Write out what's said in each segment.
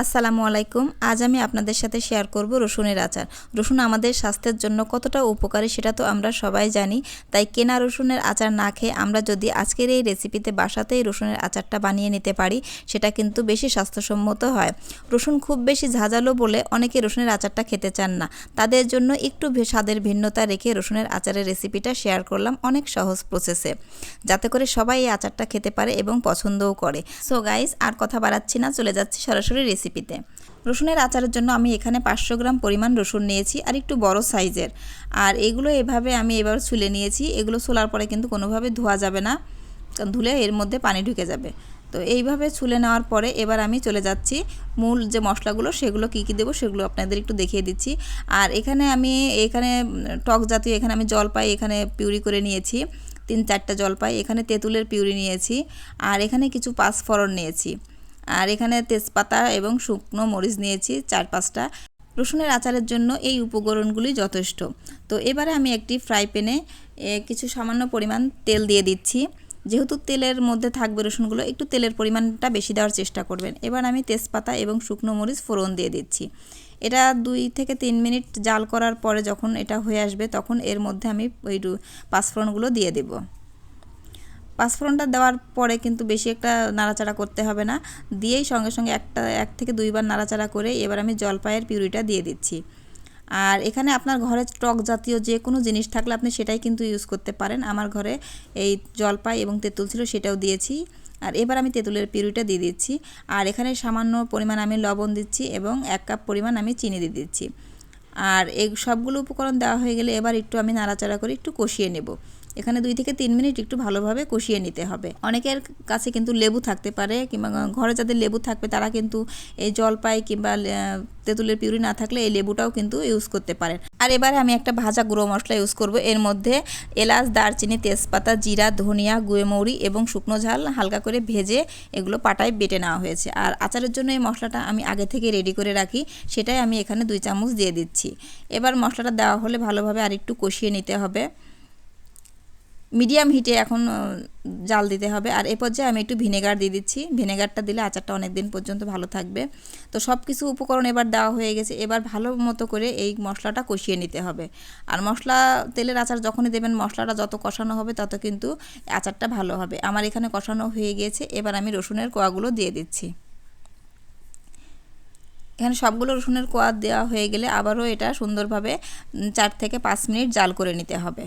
আসসালামু আলাইকুম। আজ আমি আপনাদের সাথে শেয়ার করব রসুনের আচার। রসুন আমাদের স্বাস্থ্যের জন্য কতটা উপকারী সেটা তো আমরা সবাই জানি। তাই কেনা রসুনের আচার না খেয়ে আমরা যদি আজকের এই রেসিপিতে বাসাতেই রসুনের আচারটা বানিয়ে নিতে পারি, সেটা কিন্তু বেশি স্বাস্থ্যসম্মত হয়। রসুন খুব বেশি ঝাঁঝালো বলে অনেকে রসুনের আচারটা খেতে চান না। তাদের জন্য একটু স্বাদের ভিন্নতা রেখে রসুনের আচারের রেসিপিটা শেয়ার করলাম অনেক সহজ প্রসেসে যাতে করে সবাই এই আচারটা খেতে পারে এবং পছন্দও করে। সো গাইস আর কথা বাড়াচ্ছি না, চলে যাচ্ছি সরাসরি রেসিপিতে। রসুনের আচারের জন্য আমি এখানে পাঁচশো গ্রাম পরিমাণ রসুন নিয়েছি আর একটু বড় সাইজের। আর এগুলো এভাবে আমি এবার ছুলে নিয়েছি। এগুলো ছোলার পরে কিন্তু কোনোভাবে ধোয়া যাবে না। ধুলে এর মধ্যে পানি ঢুকে যাবে। তো এইভাবে ছুলে নেওয়ার পরে এবার আমি চলে যাচ্ছি। মূল যে মশলাগুলো, সেগুলো কী কী দেবো সেগুলো আপনাদের একটু দেখিয়ে দিচ্ছি। আর এখানে আমি, এখানে টক জাতীয় এখানে আমি জলপাই এখানে পিউরি করে নিয়েছি। তিন চারটা জলপাই। এখানে তেঁতুলের পিউরি নিয়েছি। আর এখানে কিছু পাঁচফোড়ন নিয়েছি। আর এখানে তেজপাতা এবং শুকনো মরিচ নিয়েছি চার পাঁচটা। রসুনের আচারের জন্য এই উপকরণগুলি যথেষ্ট। তো এবারে আমি একটি ফ্রাই প্যানে কিছু সামান্য পরিমাণ তেল দিয়ে দিচ্ছি। যেহেতু তেলের মধ্যে থাকবে রসুনগুলো, একটু তেলের পরিমাণটা বেশি দেওয়ার চেষ্টা করবেন। এবার আমি তেজপাতা এবং শুকনো মরিচ ফোড়ন দিয়ে দিচ্ছি। এটা দুই থেকে তিন মিনিট জাল করার পরে যখন এটা হয়ে আসবে, তখন এর মধ্যে আমি ওই পাঁচফোড়নগুলো দিয়ে দেবো। পাঁচফোড়নটা দেওয়ার পরে কিন্তু বেশি একটা নাড়াচাড়া করতে হবে না। দিয়েই সঙ্গে সঙ্গে একটা, এক থেকে দুইবার নাড়াচাড়া করে এবার আমি জলপাইয়ের পিউরিটা দিয়ে দিচ্ছি। আর এখানে আপনার ঘরে টক জাতীয় যে কোনো জিনিস থাকলে আপনি সেটাই কিন্তু ইউজ করতে পারেন। আমার ঘরে এই জলপাই এবং তেঁতুল ছিল সেটাও দিয়েছি। আর এবার আমি তেঁতুলের পিউরিটা দিয়ে দিচ্ছি। আর এখানে সামান্য পরিমাণ আমি লবণ দিচ্ছি এবং এক কাপ পরিমাণ আমি চিনি দিয়ে দিচ্ছি। আর এই সবগুলো উপকরণ দেওয়া হয়ে গেলে এবার একটু আমি নাড়াচাড়া করে একটু কষিয়ে নেব। এখানে দুই থেকে তিন মিনিট একটু ভালোভাবে কষিয়ে নিতে হবে। অনেকের কাছে কিন্তু লেবু থাকতে পারে কিংবা ঘরে যাদের লেবু থাকবে তারা কিন্তু এই জলপাই কিংবা তেঁতুলের পিউরি না থাকলে এই লেবুটাও কিন্তু ইউজ করতে পারেন। আর এবারে আমি একটা ভাজা গুঁড়ো মশলা ইউজ করব। এর মধ্যে এলাচ, দারচিনি, তেজপাতা, জিরা, ধনিয়া, গুঁড়ো এবং শুকনো ঝাল হালকা করে ভেজে এগুলো পাটায় বেটে নেওয়া হয়েছে। আর আচারের জন্য এই মশলাটা আমি আগে থেকে রেডি করে রাখি। সেটাই আমি এখানে দুই চামচ দিয়ে দিচ্ছি। এবার মশলাটা দেওয়া হলে ভালোভাবে আরেকটু কষিয়ে নিতে হবে। মিডিয়াম হিটে এখন জাল দিতে হবে। আর এ পর্যায়ে আমি একটু ভিনেগার দিয়ে দিচ্ছি। ভিনেগারটা দিলে আচারটা অনেক দিন পর্যন্ত ভালো থাকবে। তো সব কিছু উপকরণ এবার দেওয়া হয়ে গেছে। এবার ভালো মতো করে এই মশলাটা কষিয়ে নিতে হবে। আর মশলা, তেলের আচার যখনই দেবেন, মশলাটা যত কষানো হবে তত কিন্তু আচারটা ভালো হবে। আমার এখানে কষানো হয়ে গিয়েছে। এবার আমি রসুনের কোয়াগুলো দিয়ে দিচ্ছি। এখানে সবগুলো রসুনের কোয়া দেওয়া হয়ে গেলে আবারও এটা সুন্দরভাবে চার থেকে পাঁচ মিনিট জাল করে নিতে হবে।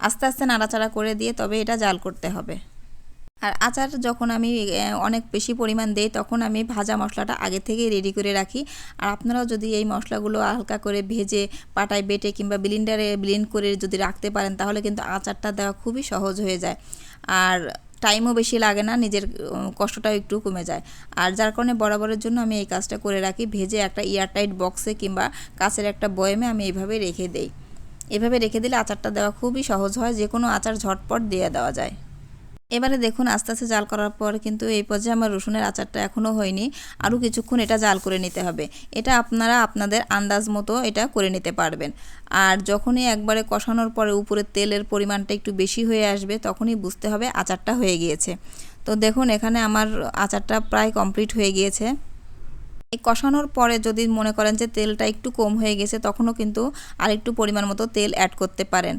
আস্তে আস্তে নাড়াচাড়া করে দিয়ে তবে এটা জাল করতে হবে। আর আচার যখন আমি অনেক বেশি পরিমাণ দেই, তখন আমি ভাজা মশলাটা আগে থেকেই রেডি করে রাখি। আর আপনারাও যদি এই মশলাগুলো হালকা করে ভেজে, পাটায় বেটে কিংবা ব্লিন্ডারে ব্লেন্ড করে যদি রাখতে পারেন, তাহলে কিন্তু আচারটা দেওয়া খুবই সহজ হয়ে যায়। আর টাইমও বেশি লাগে না, নিজের কষ্টটাও একটু কমে যায়। আর যার কারণে বরাবরের জন্য আমি এই কাজটা করে রাখি, ভেজে একটা এয়ারটাইট বক্সে কিংবা কাছের একটা বয়েমে আমি এইভাবে রেখে দেই। এভাবে রেখে দিলে আচারটা দেওয়া খুবই সহজ হয় যে কোনো আচার ঝটপট দিয়ে দেওয়া যায়। এবারে দেখুন আস্তে আস্তে জাল করার পর কিন্তু এই পর্যায়ে আমার রসুনের আচারটা এখনও হয়নি। আরও কিছুক্ষণ এটা জাল করে নিতে হবে। এটা আপনারা আপনাদের আন্দাজ মতো এটা করে নিতে পারবেন। আর যখনই একবারে কষানোর পরে উপরে তেলের পরিমাণটা একটু বেশি হয়ে আসবে, তখনই বুঝতে হবে আচারটা হয়ে গিয়েছে। তো দেখুন এখানে আমার আচারটা প্রায় কমপ্লিট হয়ে গিয়েছে। কষানোর পরে যদি মনে করেন যে তেলটা একটু কম হয়ে গেছে, তখনও কিন্তু আরেকটু পরিমাণ মতো তেল অ্যাড করতে পারেন।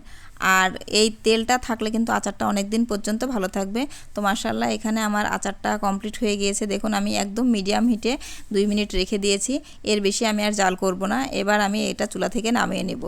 আর এই তেলটা থাকলে কিন্তু আচারটা অনেক দিন পর্যন্ত ভালো থাকবে। তো মার্শাল্লাহ এখানে আমার আচারটা কমপ্লিট হয়ে গিয়েছে। দেখুন, আমি একদম মিডিয়াম হিটে দুই মিনিট রেখে দিয়েছি। এর বেশি আমি আর জাল করব না। এবার আমি এটা চুলা থেকে নামিয়ে নেব।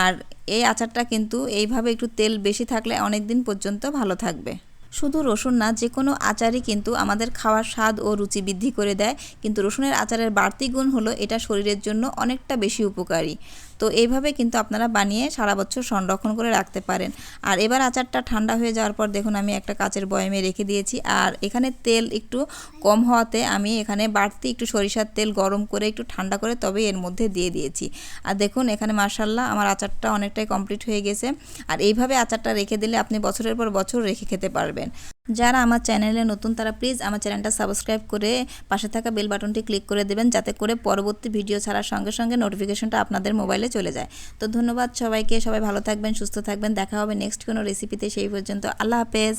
আর এই আচারটা কিন্তু এইভাবে একটু তেল বেশি থাকলে অনেক দিন পর্যন্ত ভালো থাকবে। শুধু রসুন না, যে কোনো আচারই কিন্তু আমাদের খাওয়ার স্বাদ ও রুচি বৃদ্ধি করে দেয়। কিন্তু রসুনের আচারের বাড়তি গুণ হলো এটা শরীরের জন্য অনেকটা বেশি উপকারী। তো এইভাবে কিন্তু আপনারা বানিয়ে সারা বছর সংরক্ষণ করে রাখতে পারেন। আর এবার আচারটা ঠান্ডা হয়ে যাওয়ার পর দেখুন আমি একটা কাচের বয়ামে রেখে দিয়েছি। আর এখানে তেল একটু কম হওয়াতে আমি এখানে বাড়তি একটু সরিষার তেল গরম করে একটু ঠান্ডা করে তবে এর মধ্যে দিয়ে দিয়েছি। আর দেখুন এখানে মার্শাল্লাহ আমার আচারটা অনেকটাই কমপ্লিট হয়ে গেছে। আর এইভাবে আচারটা রেখে দিলে আপনি বছরের পর বছর রেখে খেতে পারবেন। যারা আমার চ্যানেলে নতুন, তারা প্লিজ আমার চ্যানেলটা সাবস্ক্রাইব করে পাশে থাকা বেল বাটনটি ক্লিক করে দেবেন, যাতে করে পরবর্তী ভিডিও ছাড়ার সঙ্গে সঙ্গে নোটিফিকেশনটা আপনাদের মোবাইলে চলে যায়। তো ধন্যবাদ সবাইকে, সবাই ভালো থাকবেন, সুস্থ থাকবেন, দেখা হবে নেক্সট কোনো রেসিপিতে সেই পর্যন্ত আল্লাহ হাফেজ।